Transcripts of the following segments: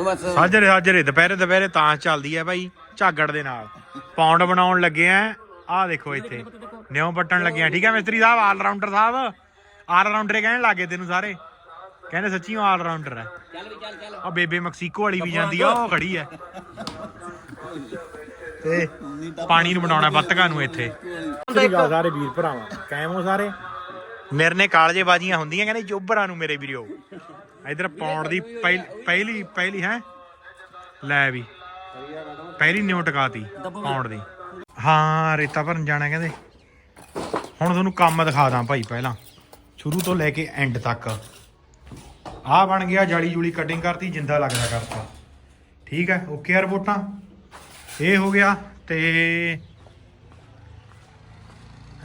ਬਸ ਸਾਜਰੇ ਸਾਜਰੇ ਦੁਪਹਿਰੇ ਦੁਪਹਿਰੇ ਤਾਂ ਚੱਲਦੀ ਹੈ ਭਾਈ ਝਾਗੜ ਦੇ ਨਾਲ। ਪੌਂਡ ਬਣਾਉਣ ਲੱਗੇ ਆ ਆਹ ਦੇਖੋ ਇੱਥੇ। ਨਿਉ ਪੱਟਣ ਲੱਗੇ ਆ। ਠੀਕ ਹੈ ਮਿਸਤਰੀ ਸਾਹਿਬ ਆਲ ਰਾਉਂਡਰ ਸਾਹਿਬ। ਆਲ ਰਾਉਂਡਰ ਕਹਿਣ ਲੱਗੇ ਤੈਨੂੰ ਸਾਰੇ। ਕਹਿੰਦੇ ਸੱਚੀ ਆਲ ਰਾਉਂਡਰ ਹੈ ਚੱਲ ਵੀ ਚੱਲ ਚੱਲ। ਆ ਬੇਬੇ ਮੈਕਸੀਕੋ ਵਾਲੀ ਵੀ ਜਾਂਦੀ ਆ ਉਹ ਖੜੀ ਹੈ ਤੇ ਪਾਣੀ ਨੂੰ ਬਣਾਉਣਾ ਬੱਤਕਾਂ ਨੂੰ ਇੱਥੇ। ਸਾਰੇ ਵੀਰ ਭਰਾਵਾਂ। ਕਾਇਮ ਹੋ ਸਾਰੇ? ਮੇਰੇ ਨੇ ਕਾਲਜੇ ਬਾਜੀਆਂ ਹੁੰਦੀਆਂ ਕਹਿੰਦੇ ਚੋਬਰਾਂ ਨੂੰ ਮੇਰੇ ਵੀਰੋ। ਇਧਰ ਪੌਂਡ ਦੀ ਪਹਿਲ, ਪਹਿਲੀ ਪਹਿਲੀ ਹੈ। ਲੈ ਵੀ। ਪਹਿਲੀ ਨਿਉ ਟਕਾਤੀ ਪੌਂਡ ਦੀ। ਹਾਂ, ਰੇਤਾ ਭਰਨ ਜਾਣਾ ਕਹਿੰਦੇ। ਹੁਣ ਤੁਹਾਨੂੰ ਕੰਮ ਦਿਖਾ ਦਾਂ ਭਾਈ ਪਹਿਲਾਂ। ਸ਼ੁਰੂ ਤੋਂ ਲੈ ਕੇ ਐਂਡ ਤੱਕ। ਆਹ ਬਣ ਗਿਆ ਜਾਲੀ ਜੂਲੀ ਕਟਿੰਗ ਕਰਤੀ, ਜਿੰਦਾ ਲੱਗਦਾ ਕਰਤਾ। ਠੀਕ ਹੈ ਓਕੇ ਆ ਰਿਪੋਰਟਾਂ ਇਹ ਹੋ ਗਿਆ ਤੇ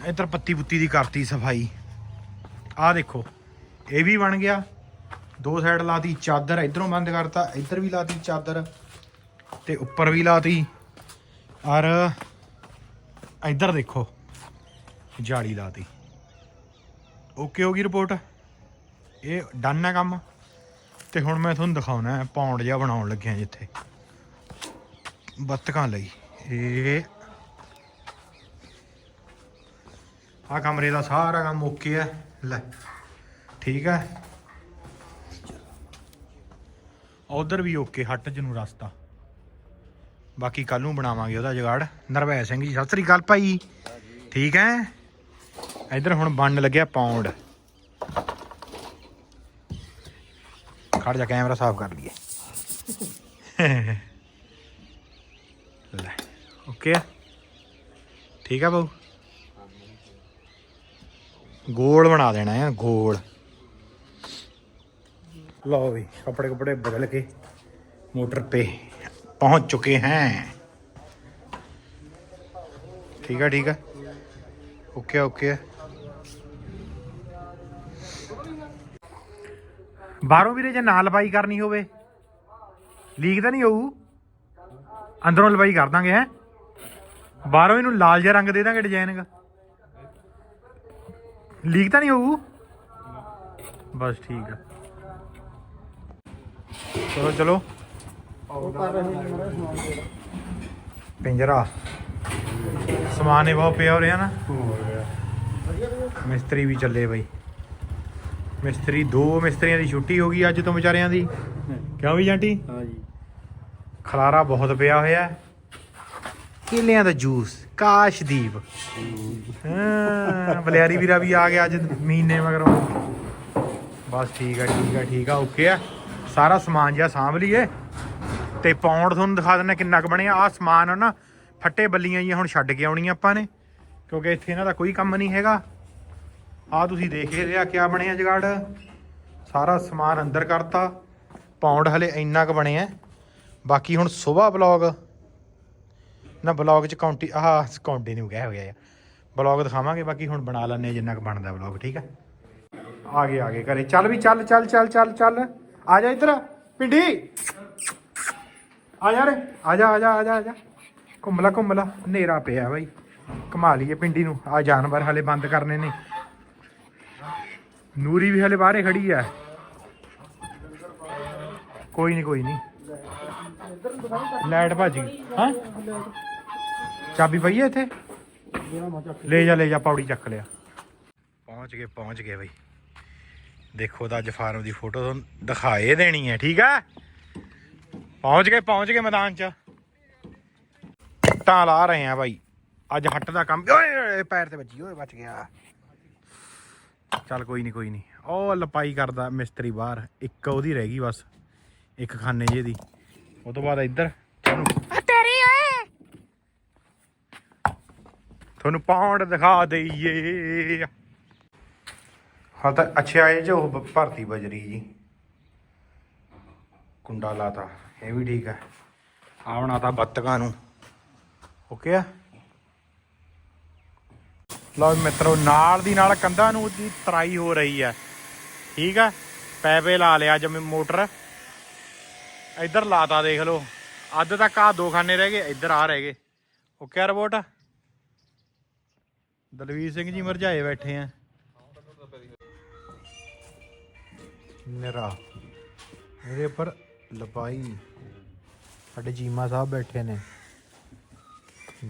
ਇੱਧਰ ਪੱਤੀ ਪੁੱਤੀ ਦੀ ਕਰਤੀ ਸਫ਼ਾਈ। ਆਹ ਦੇਖੋ, ਇਹ ਵੀ ਬਣ ਗਿਆ। ਦੋ ਸਾਈਡ ਲਾਤੀ, ਚਾਦਰ ਇਧਰੋਂ ਬੰਦ ਕਰਤਾ, ਇਧਰ ਵੀ ਲਾਤੀ ਚਾਦਰ ਤੇ ਉੱਪਰ ਵੀ ਲਾਤੀ। ਔਰ ਇਧਰ ਦੇਖੋ, ਜਾਲੀ ਲਾਤੀ। ਓਕੇ ਹੋ ਗਈ ਰਿਪੋਰਟ? ਇਹ ਡਨ ਹੈ ਕੰਮ? ਤੇ ਹੁਣ ਮੈਂ ਤੁਹਾਨੂੰ ਦਿਖਾਉਣਾ ਹੈ, ਪੌਂਡ ਜਿਹਾ ਬਣਾਉਣ ਲੱਗਿਆ ਜਿੱਥੇ। ਬੱਤਕਾਂ ਲਈ। ਇਹ ਆ ਕਮਰੇ ਦਾ ਸਾਰਾ ਕੰਮ ਓਕੇ ਹੈ। ਲੈ, ਠੀਕ ਹੈ। ਉਧਰ ਵੀ ਓਕੇ, ਹੱਟ ਚ ਨੂੰ ਰਸਤਾ। ਬਾਕੀ ਕੱਲ ਨੂੰ ਬਣਾਵਾਂਗੇ ਉਹਦਾ ਜਗਾੜ। ਨਰਵੈ ਸਿੰਘ ਜੀ, ਸਤਿ ਸ੍ਰੀ ਅਕਾਲ ਭਾਈ। ਠੀਕ ਹੈ? ਇਧਰ ਹੁਣ ਬਣਨ ਲੱਗਿਆ ਪੌਂਡ। ਖੜ ਜਾ, ਕੈਮਰਾ ਸਾਫ਼ ਕਰ ਲਈਏ। ਲੈ, ਓਕੇ ਠੀਕ ਆ ਬਾਊ ਗੋਲ ਬਣਾ ਦੇਣਾ ਹੈ ਗੋਲ। ਲਓ ਵੀ ਕੱਪੜੇ ਕੱਪੜੇ ਬਦਲ ਕੇ ਮੋਟਰ पे पहुंच चुके हैं ठीक है ठीक है ओके ओके ਬਾਹਰੋਂ ਵੀਰੇ ਜੇ ਨਾ ਲਵਾਈ ਕਰਨੀ ਹੋਵੇ ਲੀਕ ਤਾਂ ਨਹੀਂ ਹੋਊ ਅੰਦਰੋਂ ਲਵਾਈ ਕਰ ਦਾਂਗੇ ਹੈ ਬਾਹਰੋਂ ਇਹਨੂੰ ਲਾਲ ਜਿਹਾ ਰੰਗ ਦੇ ਦਾਂਗੇ ਡਿਜ਼ਾਈਨ ਦਾ ਲੀਕ ਤਾਂ ਨਹੀਂ ਹੋਊ ਬਸ ਠੀਕ ਆ ਚਲੋ ਚਲੋ। ਪਿੰਜਰਾ। ਸਮਾਨ ਇਹ ਬਹੁਤ ਪਿਆ ਹੋ ਰਿਹਾ ਨਾ ਮਿਸਤਰੀ ਵੀ ਚੱਲੇ ਬਈ। ਮਿਸਤਰੀ ਦੋ ਮਿਸਤਰੀਆਂ ਦੀ ਛੁੱਟੀ ਹੋ ਗਈ ਅੱਜ ਤੋਂ ਵਿਚਾਰਿਆਂ ਦੀ। ਕਿਉਂ ਵੀ ਜਾਂਟੀ ਹਾਂ ਜੀ ਖਲਾਰਾ ਬਹੁਤ ਪਿਆ ਹੋਇਆ। ਕੇਲਿਆਂ ਦਾ ਜੂਸ ਕਾਸ਼ਦੀਪ ਹਾਂ ਬਲਿਆਰੀ ਵੀਰਾ ਵੀ ਆ ਗਿਆ ਅੱਜ ਮਹੀਨੇ ਮਗਰੋਂ। ਬਸ ਠੀਕ ਆ ਠੀਕ ਆ ਠੀਕ ਆ ਓਕੇ ਆ। ਸਾਰਾ ਸਮਾਨ ਜਿਹਾ ਸਾਂਭ ਲਈਏ ਤੇ ਪਾਉਂਡ ਤੁਹਾਨੂੰ ਦਿਖਾ ਦਿੰਦਾ ਕਿੰਨਾ ਕੁ ਬਣਿਆ। ਆ ਸਮਾਨ ਨਾ ਫੱਟੇ ਬੱਲੀਆਂ ਜੀ ਹੁਣ ਛੱਡ ਕੇ ਆਉਣੀਆਂ ਆਪਾਂ ਨੇ, ਕਿਉਂਕਿ ਇੱਥੇ ਇਹਨਾਂ ਦਾ ਕੋਈ ਕੰਮ ਨਹੀਂ ਹੈਗਾ। ਆ ਤੁਸੀਂ ਦੇਖ ਹੀ ਰਿਹਾ ਕਿਆ ਬਣਿਆ ਜਗਾੜ। ਸਾਰਾ ਸਮਾਨ ਅੰਦਰ ਕਰਤਾ। ਪਾਉਂਡ ਹਲੇ ਇੰਨਾ ਕੁ ਬਣਿਆ। ਬਾਕੀ ਹੁਣ ਸਵੇਰ ਬਲੌਗ। ਨਾ ਬਲੌਗ ਚ ਕਾਉਂਟੀ, ਆਹ ਕਾਉਂਟੀ ਨਹੀਂ ਗਿਆ ਹੋ ਗਿਆ ਬਲੌਗ ਦਿਖਾਵਾਂਗੇ, ਬਾਕੀ ਹੁਣ ਬਣਾ ਲੈਣੇ ਜਿੰਨਾ ਕੁ ਬਣਦਾ ਬਲੌਗ, ਠੀਕ ਹੈ ਆ ਗਏ ਆ ਗਏ ਘਰੇ। ਚੱਲ ਵੀ, ਚੱਲ ਚੱਲ ਚੱਲ ਚੱਲ ਚੱਲ। ਆ ਜਾ ਇੱਧਰ, ਪਿੰਡੀ। ਆ ਜਾ ਰੇ, ਆ ਜਾ ਆ ਜਾ ਆ ਜਾ ਆ ਜਾ। ਘੁੰਮ ਲਾ ਘੁੰਮ ਲਾ। ਹਨੇਰਾ ਪਿਆ ਬਾਈ। ਘੁਮਾ ਲਈਏ ਪਿੰਡੀ ਨੂੰ। ਆ ਜਾਨਵਰ ਹਲੇ ਬੰਦ ਕਰਨੇ ਨੇ। ਨੂਰੀ ਵੀ ਹਲੇ ਬਾਹਰੇ ਖੜੀ ਆ। ਕੋਈ ਨਹੀਂ ਕੋਈ ਨਹੀਂ ਲਾਈਟ ਭੱਜ ਗਈ। ਹਾਂ? ਚਾਬੀ ਪਈ ਹੈ ਇੱਥੇ? ਲੈ ਜਾ ਲੈ ਜਾ, ਪੌੜੀ ਚੱਕ ਲਿਆ। ਪਹੁੰਚ ਗਏ ਪਹੁੰਚ ਗਏ ਬਈ। ਦੇਖੋ ਤਾਂ ਅੱਜ ਫਾਰਮ ਦੀ ਫੋਟੋ ਤੁਹਾਨੂੰ ਦਿਖਾਏ ਦੇਣੀ ਹੈ ਠੀਕ ਹੈ? ਪਹੁੰਚ ਗਏ ਪਹੁੰਚ ਗਏ ਮੈਦਾਨ 'ਚ। ਟਾਂ ਲਾ ਰਹੇ ਆ ਬਾਈ। ਅੱਜ ਹੱਟ ਦਾ ਕੰਮ ਓਏ ਪੈਰ ਤੇ ਵੱਜੀ ਓਏ ਬਚ ਗਿਆ। ਚੱਲ ਕੋਈ ਨਹੀਂ ਕੋਈ ਨਹੀਂ ਉਹ ਲਪਾਈ ਕਰਦਾ ਮਿਸਤਰੀ ਬਾਹਰ। ਇੱਕ ਉਹਦੀ ਰਹਿ ਗਈ ਬਸ ਇੱਕ ਖਾਨੇ ਜੇ ਦੀ। ਉਹ ਤੋਂ ਬਾਅਦ ਇੱਧਰ ਤੁਹਾਨੂੰ ਤੇਰੀ ਓਏ! ਤੁਹਾਨੂੰ ਪੌਂਡ ਦਿਖਾ ਦਈਏ। ਹਾਂ ਤਾਂ ਅੱਛਾ ਇਹ ਜੋ ਉਹ ਭਰਤੀ ਬਜਰੀ ਜੀ। ਕੁੰਡਾ ਲਾਤਾ, ਇਹ ਵੀ ਠੀਕ ਹੈ ਆ ਬਣਾਤਾ ਬੱਤਕਾਂ ਨੂੰ। ਓਕੇ ਆ? ਲਓ ਮਿੱਤਰੋ, ਨਾਲ ਦੀ ਨਾਲ ਕੰਧਾਂ ਨੂੰ ਦੀ ਤਰਾਈ ਹੋ ਰਹੀ ਹੈ ਠੀਕ ਆ? ਪੈਪੇ ਲਾ ਲਿਆ ਜਿਵੇਂ ਮੋਟਰ। ਇੱਧਰ ਲਾਤਾ ਦੇਖ ਲਓ। ਅੱਧ ਤੱਕ ਆ ਦੋ ਖਾਨੇ ਰਹਿ ਗਏ, ਇੱਧਰ ਆ ਰਹਿ ਗਏ। ਓਕੇ ਆ ਰਿਪੋਰਟ? ਦਲਵੀਰ ਸਿੰਘ ਜੀ ਮਰਜਾਏ ਬੈਠੇ ਆ। ਨਿਰਾ ਇਹਦੇ ਉੱਪਰ ਲਪਾਈ। ਸਾਡੇ ਚੀਮਾ ਸਾਹਿਬ ਬੈਠੇ ਨੇ।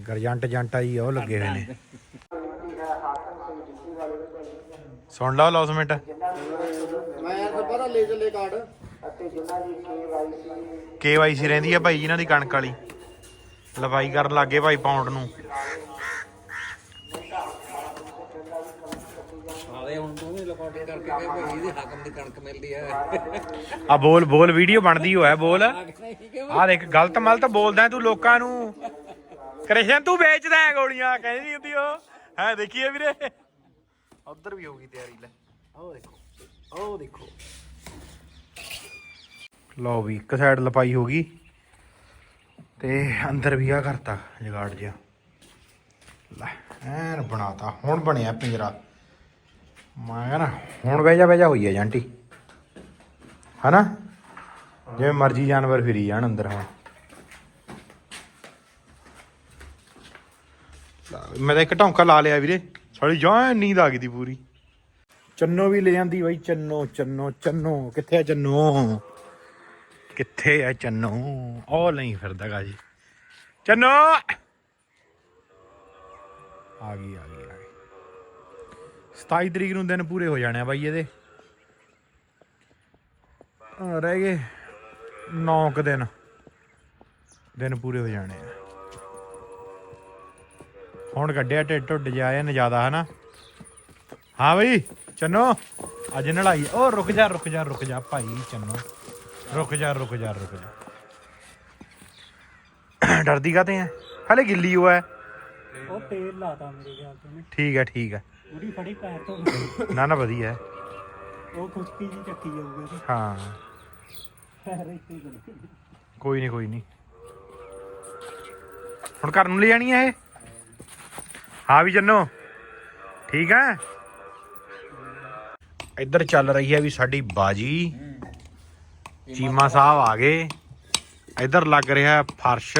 ਗਰਜੰਟ ਜੰਟਾ ਜੀ ਉਹ ਲੱਗੇ ਹੋਏ ਨੇ। ਸੁਣ ਲਓ ਲੌਸਮੈਂਟ ਮੈਂ ਯਾਰ ਫਿਰ ਪਤਾ ਲੈ ਚੱਲੇ ਕਾਰਡ ਕੇਵਾਈਸੀ ਰਹਿੰਦੀ ਆ ਭਾਈ ਜਿਨ੍ਹਾਂ ਦੀ ਕਣਕ ਵਾਲੀ। ਲਵਾਈ ਕਰਨ ਲੱਗੇ ਭਾਈ ਪਾਉਂਡ ਨੂੰ। ਆਵੇ ਹੁਣ ਤੂੰ ਵੀ ਰਿਕਾਰਡਿੰਗ ਕਰਕੇ ਕਹੇ ਭਾਈ ਇਹਦੀ ਹਾਕਮ ਦੀ ਕਣਕ ਮਿਲਦੀ ਹੈ। ਆ ਬੋਲ ਬੋਲ ਵੀਡੀਓ ਬਣਦੀ ਹੋਇਆ ਬੋਲ। ਆ ਦੇਖ ਗਲਤ ਮਲਤ ਬੋਲਦਾ ਹੈ ਤੂੰ ਲੋਕਾਂ ਨੂੰ। ਕ੍ਰਿਸ਼ਨ ਤੂੰ ਵੇਚਦਾ ਹੈ ਗੋਲੀਆਂ ਕਹਿੰਦੀ ਹੁੰਦੀ ਉਹ। ਹੈ ਦੇਖੀਏ ਵੀਰੇ। ਉਧਰ ਵੀ ਹੋਊਗੀ ਤਿਆਰੀ ਲੈ। ਆਹ ਦੇਖੋ ਆਹ ਦੇਖੋ। ਲਓ ਵੀ ਇੱਕ ਸਾਈਡ ਲਪਾਈ ਹੋ ਗਈ। ਤੇ ਅੰਦਰ ਵੀ ਆ ਕਰਤਾ ਜਗਾੜ ਜਿਹਾ। ਲੈ ਐਨ ਬਣਾਤਾ ਹੁਣ ਬਣਿਆ ਪਿੰਜਰਾ। ਮੈਂ ਕਹਿੰਦਾ ਹੁਣ ਬਹਿ ਜਾ ਬਹਿ ਜਾ ਹੋਈ ਹੈ ਜਾਂਟੀ। ਹਨਾ? ਜਿਵੇਂ ਮਰਜ਼ੀ ਜਾਨਵਰ ਫਿਰੀ ਜਾਣ ਅੰਦਰ ਹੁਣ। ਮੈਂ ਤਾਂ ਇੱਕ ਢੌਂਕਾ ਲਾ ਲਿਆ ਵੀਰੇ। ਸਾਲੀ ਜਾਂ ਨੀਂਦ ਆ ਗਈ ਦੀ ਪੂਰੀ। ਚੰਨੋ ਵੀ ਲੈ ਜਾਂਦੀ ਬਾਈ ਚੰਨੋ ਚੰਨੋ ਚੰਨੋ। ਕਿੱਥੇ ਆ ਚੰਨੋ? ਕਿੱਥੇ ਆ ਚੰਨੋ? ਉਹ ਨਹੀਂ ਫਿਰਦਾਗਾ ਜੀ। ਚੰਨੋ! ਆ ਗਈ ਆ ਗਈ। 27 ਤਰੀਕ ਨੂੰ ਦਿਨ ਪੂਰੇ ਹੋ ਜਾਣੇ ਆ ਬਾਈ ਇਹਦੇ। ਰਹਿ ਗਏ 9 ਕ ਦਿਨ। ਦਿਨ ਪੂਰੇ ਹੋ ਜਾਣੇ ਆ। ਹੁਣ ਕੱਢਿਆ ਢਿੱਡ ਢੁੱਡ ਜਾਇਆ ਨਾ ਜ਼ਿਆਦਾ, ਹਨਾ? ਹਾਂ ਬਈ, ਚੰਨੋ। ਅੱਜ ਨੜਾਈ ਉਹ ਰੁਕ ਜਾ ਰੁਕ ਜਾ ਰੁਕ ਜਾ, ਭਾਈ, ਚੰਨੋ। ਰੁਕ ਜਾ ਰੁਕ ਜਾ ਰੁਕ ਜਾ। ਡਰਦੀ ਕਾਤੇ ਆ? ਹਲੇ ਗਿੱਲੀ ਹੋ ਹੈ ਉਹ ਤੇਲ ਲਾਤਾ ਮੇਰੇ ਖਿਆਲ ਤੋਂ ਨੇ ਠੀਕ ਹੈ ਠੀਕ ਹੈ। ਉਹਦੀ ਫੜੀ ਪੈਰ ਤੋਂ। ਨਾ ਨਾ ਵਧੀਆ ਹੈ। ਉਹ ਖੁਸ਼ਕੀ ਜੀ ਚੱਕੀ ਜਾਊਗਾ ਤੇ ਹਾਂ। ਪੈਰ ਇੱਥੇ ਗੜੇ ਕੋਈ ਨਹੀਂ ਕੋਈ ਨਹੀਂ। ਹੁਣ ਘਰ ਨੂੰ ਲੈ ਜਾਣੀ ਹੈ ਇਹ? ਹਾਂ ਵੀ ਜੰਨੋ। ਠੀਕ ਹੈ? ਇੱਧਰ ਚੱਲ ਰਹੀ ਹੈ ਵੀ ਸਾਡੀ ਬਾਜੀ। ਚੀਮਾ ਸਾਹਿਬ ਆ ਗਏ। ਇੱਧਰ ਲੱਗ ਰਿਹਾ ਫਰਸ਼।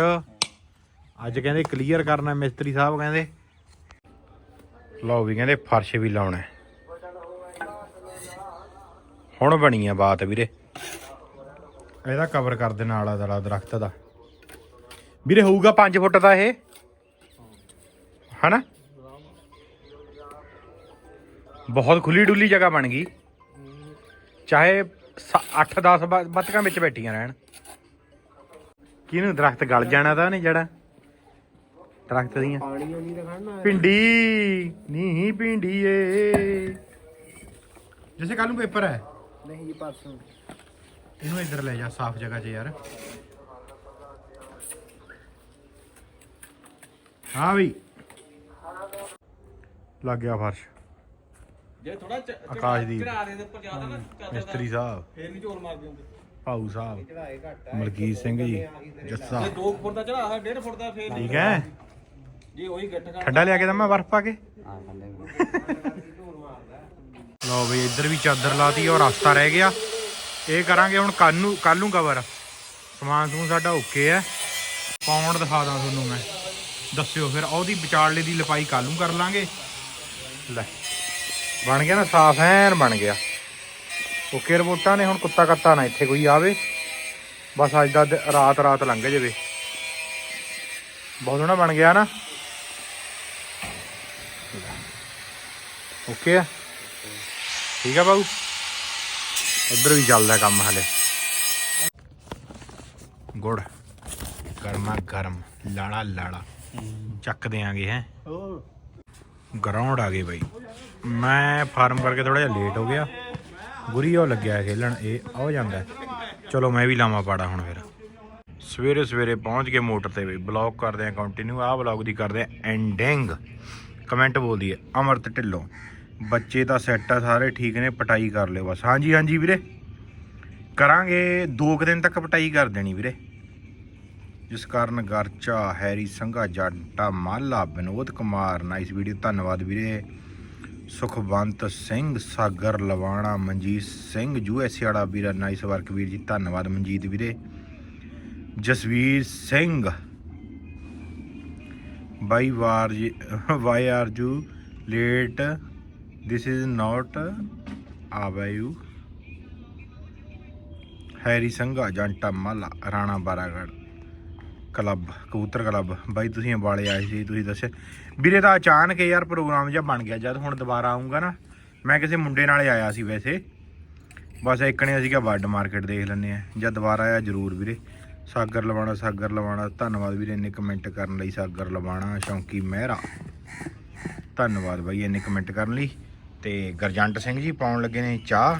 ਅੱਜ ਕਹਿੰਦੇ ਕਲੀਅਰ ਕਰਨਾ ਮਿਸਤਰੀ ਸਾਹਿਬ ਕਹਿੰਦੇ। ਲਓ ਵੀ ਕਹਿੰਦੇ ਫਰਸ਼ ਵੀ ਲਾਉਣਾ। ਹੁਣ ਬਣੀ ਆ ਬਾਤ ਵੀਰੇ। ਇਹਦਾ ਕਵਰ ਕਰ ਦੇਣਾ ਆਲਾ ਆਲਾ ਦਰਖਤ ਦਾ। ਵੀਰੇ ਹੋਊਗਾ 5 ਫੁੱਟ ਦਾ ਇਹ। ਹਨਾ? ਬਹੁਤ ਖੁੱਲੀ ਡੁੱਲੀ ਜਗ੍ਹਾ ਬਣ ਗਈ। ਚਾਹੇ 8 10 ਬੱਤਕਾਂ ਵਿੱਚ ਬੈਠੀਆਂ ਰਹਿਣ। ਕਿਹਨੂੰ ਦਰਖਤ ਗਲ ਜਾਣਾ ਤਾਂ ਨਹੀਂ ਜਿਹੜਾ? ਦਰਖਤ ਦੀਆਂ ਪਾਣੀ ਨਹੀਂ ਦਿਖਾਣਾ ਪਿੰਡੀ ਨਹੀਂ ਪਿੰਡੀ ਏ। ਜਿਵੇਂ ਕੱਲ ਨੂੰ ਪੇਪਰ ਹੈ। ਨਹੀਂ ਜੀ ਪਰਸੋਂ। ਇਹਨੂੰ ਇੱਧਰ ਲੈ ਜਾ ਸਾਫ਼ ਜਗ੍ਹਾ 'ਚ ਯਾਰ। ਹਾਂ ਵੀ ਲੱਗ ਗਿਆ ਫਰਸ਼। ਜੇ ਥੋੜਾ ਆਕਾਸ਼ਦੀਪ ਚੜਾ ਦੇ ਉੱਪਰ ਜ਼ਿਆਦਾ ਨਾ ਮਿਸਤਰੀ ਸਾਹਿਬ। ਫੇਰ ਨਹੀਂ ਝੋਲ ਮਾਰਦੇ ਹੁੰਦੇ। ਭਾਊ ਸਾਹਿਬ ਮਲਕੀਤ ਸਿੰਘ ਜੀ ਜੱਸਾ। ਜੇ 2 ਫੁੱਟ ਦਾ ਚੜਾ 1.5 ਫੁੱਟ ਦਾ ਫੇਰ ਠੀਕ ਹੈ। ਜੇ ਉਹੀ ਠੰਡਾ ਲਿਆ ਕੇ ਤਾਂ ਮੈਂ ਬਰਫ ਪਾ ਕੇ? ਲਓ ਬਈ ਇੱਧਰ ਵੀ ਚਾਦਰ ਲਾਤੀ ਔਰ ਰਸਤਾ ਰਹਿ ਗਿਆ। ਇਹ ਕਰਾਂਗੇ ਹੁਣ ਕੱਲ ਨੂੰ ਕੱਲ ਨੂੰ ਕਵਰ ਸਮਾਨ ਸਮੂਨ ਸਾਡਾ ਓਕੇ ਹੈ। ਪੌਂਡ ਦਿਖਾ ਦਾਂ ਤੁਹਾਨੂੰ ਮੈਂ। ਦੱਸਿਓ ਫਿਰ ਉਹਦੀ ਵਿਚਾਲੇ ਦੀ ਲਪਾਈ ਕੱਲ ਨੂੰ ਕਰ ਲਾਂਗੇ। ਲੈ ਬਣ ਗਿਆ ਨਾ ਸਾਫ਼ ਐਨ ਬਣ ਗਿਆ। ਓਕੇ ਰਿਪੋਰਟਾਂ ਨੇ ਹੁਣ ਕੁੱਤਾ ਕੱਤਾ ਨਾ ਇੱਥੇ ਕੋਈ ਆਵੇ। ਬਸ ਅੱਜ ਦਾ ਦ- ਰਾਤ ਰਾਤ ਲੰਘ ਜਾਵੇ। ਬਹੁਤ ਸੋਹਣਾ ਬਣ ਗਿਆ ਨਾ। ਓਕੇ ਆ ਠੀਕ ਆ ਬਾਬੂ ਇੱਧਰ ਵੀ ਚੱਲਦਾ ਕੰਮ ਹਲੇ। ਗੁੜ। ਗਰਮਾ ਗਰਮ। ਲਾੜਾ ਲਾੜਾ ਚੱਕ ਦਿਆਂਗੇ ਹੈ। ਗਰਾਊਂਡ ਆ ਗਏ ਬਾਈ। ਮੈਂ ਫਾਰਮ ਕਰਕੇ ਥੋੜਾ ਜਿਹਾ ਲੇਟ ਹੋ ਗਿਆ। ਗੁਰੀ ਉਹ ਲੱਗਿਆ ਖੇਲਣ। ਇਹ ਆਉ ਜਾਂਦਾ। ਚਲੋ ਮੈਂ ਵੀ ਲਾਵਾਂ ਪਾੜਾ ਹੁਣ ਫਿਰ। ਸਵੇਰੇ ਸਵੇਰੇ ਪਹੁੰਚ ਕੇ ਮੋਟਰ ਤੇ ਬਈ। ਬਲੌਗ ਕਰਦੇ ਆ ਕੰਟੀਨਿਊ ਆਹ ਬਲੌਗ ਦੀ ਕਰਦੇ ਆ ਐਂਡਿੰਗ ਕਮੈਂਟ ਬੋਲਦੀ ਹੈ, ਅਮਰਤ ਢਿੱਲੋਂ। ਬੱਚੇ ਤਾਂ ਸੈੱਟ ਆ, ਸਾਰੇ ਠੀਕ ਨੇ, ਪਟਾਈ ਕਰ ਲਿਓ ਬਸ। ਹਾਂਜੀ ਹਾਂਜੀ ਵੀਰੇ। ਕਰਾਂਗੇ 2 ਦਿਨ ਤੱਕ ਪਟਾਈ ਕਰ ਦੇਣੀ ਵੀਰੇ। ਜਿਸ ਕਾਰਨ ਗਰਚਾ, ਹੈਰੀ ਸੰਘਾ, ਜੱਟਾ, ਮਾਲਾ, ਵਿਨੋਦ ਕੁਮਾਰ। ਨਾਈਸ ਵੀਡੀਓ ਧੰਨਵਾਦ ਵੀਰੇ। ਸੁਖਵੰਤ ਸਿੰਘ, ਸਾਗਰ, ਲਵਾਣਾ, ਮਨਜੀਤ ਸਿੰਘ, ਯੂ ਯੂਐਸਏ ਵਾਲਾ ਵੀਰਾ। ਨਾਈਸ ਵਰਕ ਵੀਰ ਜੀ, ਧੰਨਵਾਦ ਮਨਜੀਤ ਵੀਰੇ। ਜਸਵੀਰ ਸਿੰਘ। ਬਾਈ ਵਾਰ why are you, late. This is not ਆਵਾ ਯੂ ਹੈਰੀ ਸੰਘਾ ਜੰਟਾ ਮਾਲਾ ਰਾਣਾ ਬਾਰਾਗੜ ਕਲੱਬ ਕਬੂਤਰ ਕਲੱਬ ਬਾਈ ਤੁਸੀਂ ਅੰਬਾਲੇ ਆਏ ਸੀ, ਤੁਸੀਂ ਦੱਸਿਆ ਵੀਰੇ ਦਾ ਅਚਾਨਕ ਯਾਰ ਪ੍ਰੋਗਰਾਮ ਜਿਹਾ ਬਣ ਗਿਆ। ਜਦ ਹੁਣ ਦੁਬਾਰਾ ਆਉਂਗਾ ਨਾ, ਮੈਂ ਕਿਸੇ ਮੁੰਡੇ ਨਾਲ ਆਇਆ ਸੀ ਵੈਸੇ। ਬਸ ਇੱਕਣੇ ਅਸੀਂ ਕਿਹਾ ਵੱਡ ਮਾਰਕੀਟ ਦੇਖ ਲੈਂਦੇ ਆ ਜਦ ਦੁਬਾਰਾ ਆਇਆ ਜਰੂਰ ਵੀਰੇ। ਸਾਗਰ ਲਵਾਣਾ ਸਾਗਰ ਲਵਾਣਾ ਧੰਨਵਾਦ ਵੀਰੇ, ਇੰਨੇ ਕਮੈਂਟ ਕਰਨ ਲਈ ਸਾਗਰ ਲਵਾਣਾ ਸ਼ੌਂਕੀ ਮਹਿਰਾ। ਧੰਨਵਾਦ ਬਾਈ, ਇੰਨੇ ਕਮੈਂਟ ਕਰਨ ਲਈ। ਤੇ ਗਰਜੰਟ ਸਿੰਘ ਜੀ ਪਾਉਣ ਲੱਗੇ ਨੇ ਚਾਹ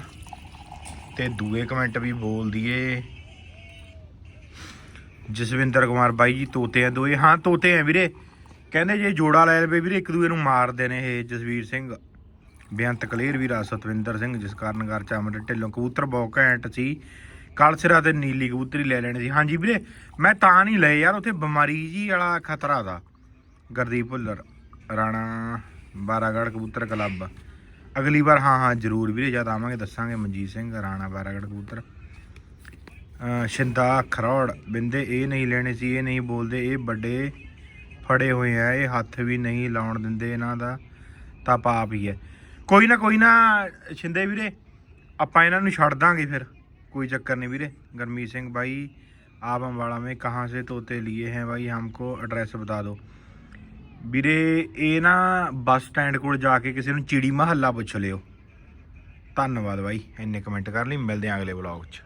ਤੇ ਦੂਏ ਕਮੈਂਟ ਵੀ ਬੋਲ ਦਈਏ। ਜਸਵਿੰਦਰ ਕੁਮਾਰ ਬਾਈ ਜੀ, ਤੋਤੇ ਆ ਦੋਏ। ਹਾਂ, ਤੋਤੇ ਆ ਵੀਰੇ। ਕਹਿੰਦੇ ਜੇ ਜੋੜਾ ਲੈ ਲਵੇ ਵੀਰੇ, ਇੱਕ ਦੂਏ ਨੂੰ ਮਾਰਦੇ ਨੇ ਇਹ ਜਸਵੀਰ ਸਿੰਘ। ਬੇਅੰਤ ਕਲੇਰ ਵੀਰਾ ਸਤਵਿੰਦਰ ਸਿੰਘ, ਜਿਸ ਕਾਰਨ ਘਰ ਚਾਮੜ ਢਿੱਲੋਂ ਕਬੂਤਰ ਬਹੁਤ ਘੈਂਟ ਸੀ। ਕਲਸਰਾ ਤੇ ਨੀਲੀ ਕਬੂਤਰੀ ਲੈ ਲੈਣੀ ਸੀ। ਹਾਂਜੀ ਵੀਰੇ, ਮੈਂ ਤਾਂ ਨਹੀਂ ਲਏ ਯਾਰ, ਉੱਥੇ ਬਿਮਾਰੀ ਜੀ ਵਾਲਾ ਖਤਰਾ ਦਾ। ਗੁਰਦੀਪ ਭੁੱਲਰ, ਰਾਣਾ, ਬਾਰਾਗੜ ਕਬੂਤਰ ਕਲੱਬ। ਅਗਲੀ ਵਾਰ ਹਾਂ ਹਾਂ ਜਰੂਰ ਵੀਰੇ ਜਦ ਆਵਾਂਗੇ ਦੱਸਾਂਗੇ ਮਨਜੀਤ ਸਿੰਘ ਰਾਣਾ ਬਾਰਾਗੜ ਕਬੂਤਰ ਅਹ ਸ਼ਿੰਦਾ ਖਰੋੜ ਬਿੰਦੇ ਇਹ ਨਹੀਂ ਲੈਣੇ ਸੀ ਇਹ ਨਹੀਂ ਬੋਲਦੇ ਇਹ ਵੱਡੇ ਫੜੇ ਹੋਏ ਆ ਇਹ ਹੱਥ ਵੀ ਨਹੀਂ ਲਾਉਣ ਦਿੰਦੇ ਇਹਨਾਂ ਦਾ ਤਾਂ ਪਾਪ ਹੀ ਹੈ ਕੋਈ ਨਾ ਕੋਈ ਨਾ ਸ਼ਿੰਦੇ ਵੀਰੇ ਆਪਾਂ ਇਹਨਾਂ ਨੂੰ ਛੱਡ ਦਾਂਗੇ ਫਿਰ कोई चक्कर नहीं वीरे गरमीत सिंह भाई आप अम्बाड़ा में कहाँ से तोते लिए हैं भाई हमको एड्रेस बता दो ਵੀਰੇ, ਇਹ ਨਾ ਬੱਸ ਸਟੈਂਡ ਕੋਲ ਜਾ ਕੇ ਕਿਸੇ ਨੂੰ ਚਿੜੀ ਮਹੱਲਾ ਪੁੱਛ ਲਿਓ। ਧੰਨਵਾਦ ਬਾਈ, ਇੰਨੇ ਕਮੈਂਟ ਕਰਨ ਲਈ, ਮਿਲਦੇ ਆਂ ਅਗਲੇ ਵਲੌਗ 'ਚ।